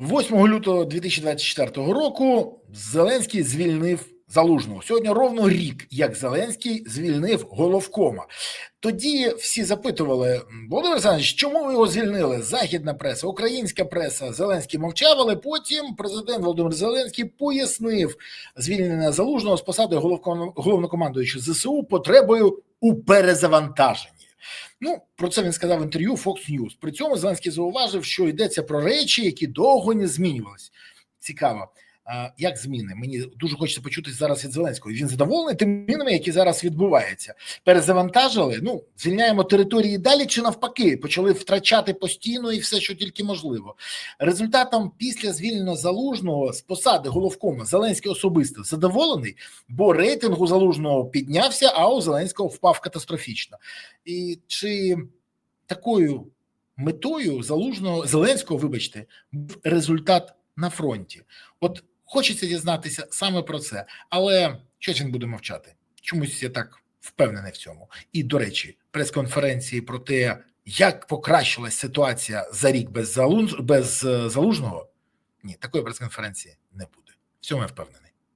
8 лютого 2024 року Зеленський звільнив Залужного. Сьогодні ровно рік, як Зеленський звільнив головкома. Тоді всі запитували Володимир Олександрович, чому ви його звільнили? Західна преса, українська преса, Зеленський мовчав, але потім президент Володимир Зеленський пояснив звільнення залужного з посади головком- головнокомандуючого ЗСУ потребою у перезавантаженні. Ну про це він сказав в інтерв'ю Fox News. При цьому Зеленський зауважив, що йдеться про речі, які довго не змінювались. Цікаво. Як зміни? Мені дуже хочеться почути зараз від Зеленського. Він задоволений тим змінами, які зараз відбуваються. Перезавантажили. Ну звільняємо території далі чи навпаки, почали втрачати постійно і все, що тільки можливо. Результатом після звільнення залужного з посади головкома Зеленський особисто задоволений, бо рейтинг у залужного піднявся, а у Зеленського впав катастрофічно. І чи такою метою залужного Зеленського, вибачте, був результат на фронті? От хочеться дізнатися саме про це, але щось він буде мовчати. Чомусь я так впевнений в цьому. І до речі, прес-конференції про те, як покращилась ситуація за рік без залуж без е, залужного. Ні, такої прес-конференції не буде. В цьому я впевнений.